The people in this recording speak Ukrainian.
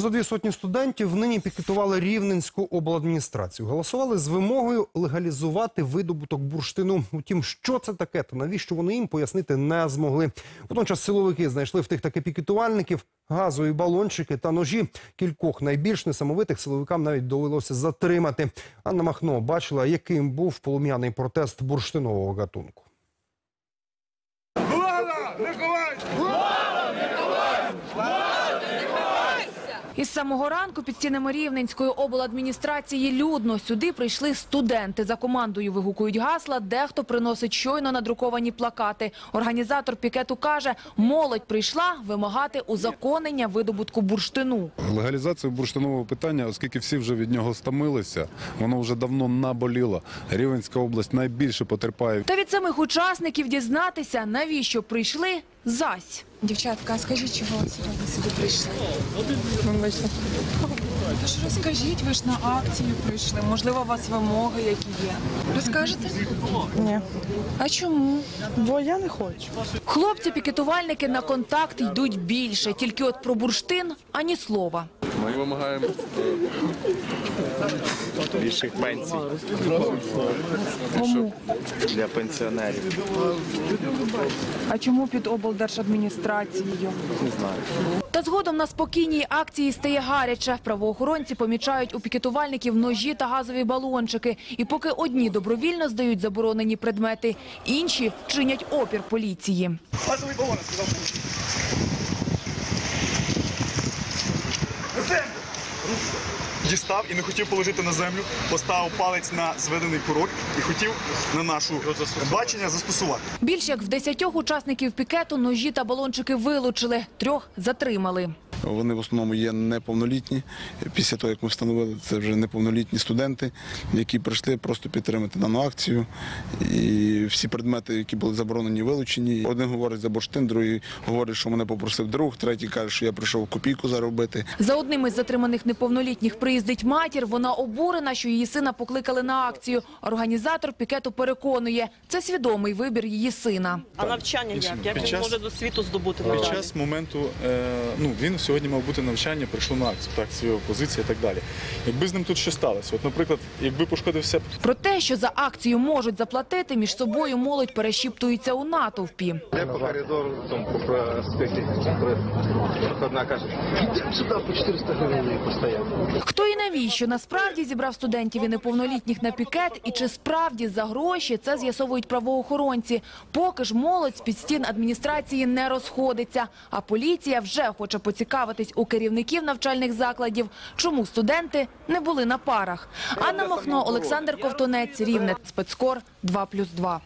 За дві сотні студентів нині пікетували Рівненську обладміністрацію. Голосували з вимогою легалізувати видобуток бурштину. Утім, що це таке та навіщо вони їм пояснити не змогли. Водночас силовики знайшли в тих таки пікетувальників газові балончики та ножі. Кількох найбільш несамовитих силовикам навіть довелося затримати. Анна Махно бачила, яким був полум'яний протест бурштинового гатунку. Влада! Не Із самого ранку під стінами Рівненської обладміністрації людно. Сюди прийшли студенти. За командою вигукують гасла, дехто приносить щойно надруковані плакати. Організатор пікету каже, молодь прийшла вимагати узаконення видобутку бурштину. Легалізацію бурштинового питання, оскільки всі вже від нього стомилися, воно вже давно наболіло. Рівенська область найбільше потерпає. Та від самих учасників дізнатися, навіщо прийшли, зась. Дівчатка, а скажіть, чого ви сьогодні сюди прийшли? Тож розкажіть, ви ж на акцію прийшли. Можливо, у вас вимоги які є. Розкажете? Ні, А чому? бо я не хочу. Хлопці-пікетувальники на контакт йдуть більше. Тільки от про бурштин ані слова. Ми вимагаємо більших пенсій Кому? для пенсіонерів. А чому під облдержадміністрацією? Не знаю. Та згодом на спокійній акції стає гаряче. Правоохоронці помічають у пікетувальників ножі та газові балончики. І поки одні добровільно здають заборонені предмети, інші чинять опір поліції. Газовий балон, сказав. Дістав і не хотів положити на землю, поставив палець на зведений курок і хотів на нашу бачення застосувати. Більш як в десятьох учасників пікету ножі та балончики вилучили, трьох затримали. Вони в основному є неповнолітні. Після того, як ми встановили, це вже неповнолітні студенти, які прийшли просто підтримати дану акцію. І всі предмети, які були заборонені, вилучені. Один говорить за бурштин, другий говорить, що мене попросив друг, третій каже, що я прийшов копійку заробити. За одним із затриманих неповнолітніх приїздить матір. Вона обурена, що її сина покликали на акцію. Організатор пікету переконує, це свідомий вибір її сина. А навчання як? Як він може до світу здобути Під час моменту, е, ну він сьогодні мав бути навчання, прийшло на акцію, так, свою позицію і так далі. Якби з ним тут що сталося? От, наприклад, якби пошкодився Про те, що за акцію можуть заплатити, між собою молодь перешіптується у натовпі. Я по коридору там по проспекті проходна каже, йдемо сюди по 400 гривень постоянно. Хто і навіщо насправді зібрав студентів і неповнолітніх на пікет, і чи справді за гроші це з'ясовують правоохоронці. Поки ж молодь з під стін адміністрації не розходиться, а поліція вже хоче поцікавитись у керівників навчальних закладів, чому студенти не були на парах. Анна Махно, Олександр Ковтунець, Рівне, Спецкор 2+,2.